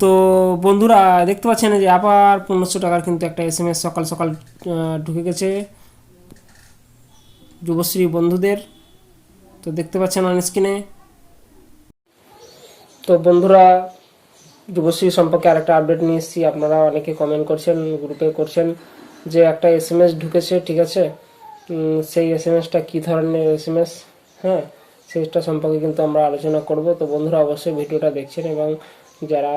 তো বন্ধুরা দেখতে পাচ্ছেন যে আবার পনেরোশো টাকার কিন্তু একটা এস সকাল সকাল ঢুকে গেছে। যুবশ্রী বন্ধুদের, তো দেখতে পাচ্ছেন অন স্ক্রিনে তো বন্ধুরা, যুবশ্রী সম্পর্কে আরেকটা আপডেট নিয়ে এসেছি। আপনারা অনেকে কমেন্ট করছেন গ্রুপে করছেন যে একটা এস এম ঢুকেছে, ঠিক আছে? সেই এস এম এসটা কী ধরনের এস এম এস হ্যাঁ সেইটা সম্পর্কে কিন্তু আমরা আলোচনা করব। তো বন্ধুরা, অবশ্যই ভিডিওটা দেখছেন এবং যারা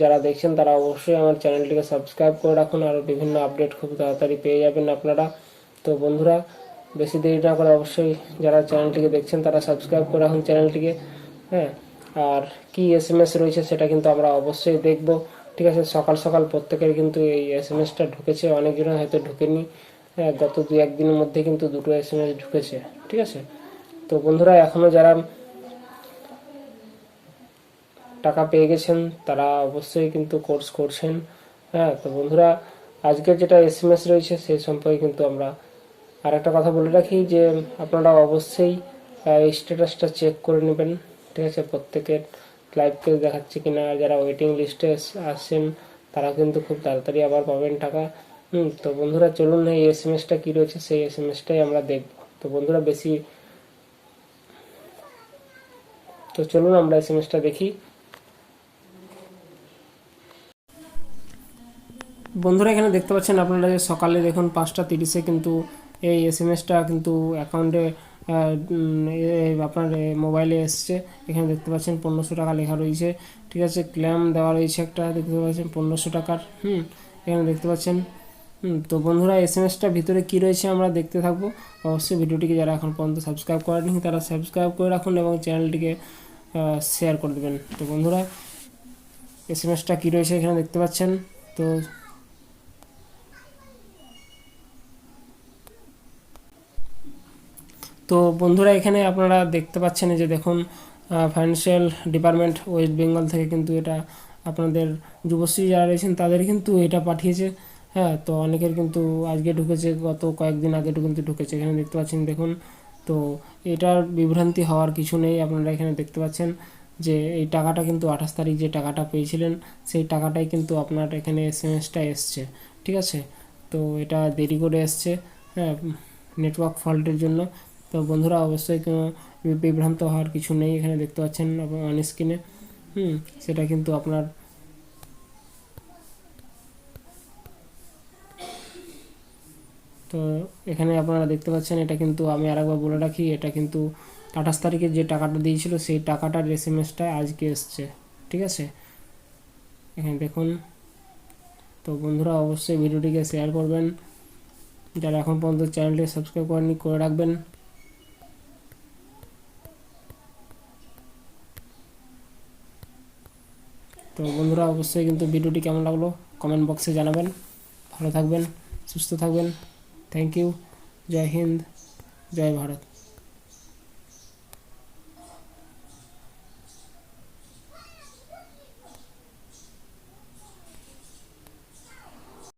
যারা দেখছেন তারা অবশ্যই আমার চ্যানেলটিকে সাবস্ক্রাইব করে রাখুন আর বিভিন্ন আপডেট খুব তাড়াতাড়ি পেয়ে যাবেন আপনারা। তো বন্ধুরা বেশি দেরি না করে অবশ্যই যারা চ্যানেলটিকে দেখছেন তারা সাবস্ক্রাইব করে রাখুন চ্যানেলটিকে হ্যাঁ। আর কি এস এম এস রয়েছে সেটা কিন্তু আমরা অবশ্যই দেখব। ঠিক আছে সকাল সকাল প্রত্যেকের কিন্তু এই এস এম এসটা ঢুকেছে। অনেকজন হয়তো ঢুকেনি হ্যাঁ, গত দু একদিনের মধ্যে কিন্তু দুটো এস এম এস ঢুকেছে। ঠিক আছে? তো বন্ধুরা এখনও যারা টাকা পেয়ে গেছেন, তারা অবশ্যই কিন্তু কোর্স করছেন। হ্যাঁ তো বন্ধুরা, আজকের যেটা এস এম এস রয়েছে সেই সম্পর্কে কিন্তু আমরা আর একটা কথা বলে রাখি যে, আপনারা অবশ্যই স্ট্যাটাসটা চেক করে নেবেন, ঠিক আছে? প্রত্যেকের লাইভ কেস দেখাচ্ছে কিনা আর যারা ওয়েটিং লিস্টে আসছেন, তারা কিন্তু খুব তাড়াতাড়ি আবার পাবেন টাকা। হুম, তো বন্ধুরা, চলুন এই এস এম এসটা কী রয়েছে, সেই এস এম এসটাই আমরা দেখব। তো বন্ধুরা, বেশি তো চলুন, আমরা এস এম এসটা দেখি। বন্ধুরা এখানে দেখতে পাচ্ছেন আপনারা যে সকালে দেখুন পাঁচটা তিরিশে কিন্তু এই এস এম এসটা কিন্তু অ্যাকাউন্টে আপনার মোবাইলে এসছে। এখানে দেখতে পাচ্ছেন পনেরোশো টাকা লেখা রয়েছে। ঠিক আছে ক্ল্যাম দেওয়া রয়েছে একটা, দেখতে পাচ্ছেন পনেরোশো টাকার, হুম, এখানে দেখতে পাচ্ছেন। তো বন্ধুরা এস এম এসটার ভিতরে কী রয়েছে আমরা দেখতে থাকব। অবশ্যই ভিডিওটিকে যারা এখন পর্যন্ত সাবস্ক্রাইব করেনি, তারা সাবস্ক্রাইব করে রাখুন এবং চ্যানেলটিকে শেয়ার করে দেবেন। তো বন্ধুরা এস এম এসটা কী রয়েছে এখানে দেখতে পাচ্ছেন। তো তো বন্ধুরা এখানে আপনারা দেখতে পাচ্ছেন যে দেখুন ফাইন্যান্সিয়াল ডিপার্টমেন্ট ওয়েস্ট বেঙ্গল থেকে কিন্তু এটা আপনাদের যুবশ্রী যারা রয়েছেন তাদের কিন্তু এটা পাঠিয়েছে। হ্যাঁ তো অনেকের কিন্তু আজকে ঢুকেছে, গত কয়েকদিন আগে কিন্তু ঢুকেছে। এখানে দেখতে পাচ্ছেন, দেখুন, তো এটার বিভ্রান্তি হওয়ার কিছু নেই, আপনারা এখানে দেখতে পাচ্ছেন যে এই টাকাটা কিন্তু আঠাশ তারিখ যে টাকাটা পেয়েছিলেন, সেই টাকাটাই কিন্তু আপনার এখানে এস এম এসটা এসছে, ঠিক আছে? তো এটা দেরি করে এসছে হ্যাঁ নেটওয়ার্ক ফল্টের জন্য। তো বন্ধুরা অবশ্যই বিভ্রান্ত হওয়ার কিছু নেই, এখানে দেখতে পাচ্ছেন অন স্ক্রিনে হুম, সেটা কিন্তু আপনার তো এখানে আপনারা দেখতে পাচ্ছেন, এটা কিন্তু আমি আরেকবার বলে রাখি, এটা কিন্তু আঠাশ তারিখে যে টাকাটা দিয়েছিল, সেই টাকাটার এস এম আজকে এসছে, ঠিক আছে? এখানে দেখুন, তো বন্ধুরা অবশ্যই ভিডিওটিকে শেয়ার করবেন। যারা এখন পর্যন্ত চ্যানেলটিকে সাবস্ক্রাইব করেননি, করে রাখবেন। তো বন্ধুরা, অবশ্যই কিন্তু ভিডিওটি কেমন লাগল কমেন্ট বক্সে জানাবেন। ভালো থাকবেন, সুস্থ থাকবেন। থ্যাংক ইউ জয় হিন্দ, জয় ভারত।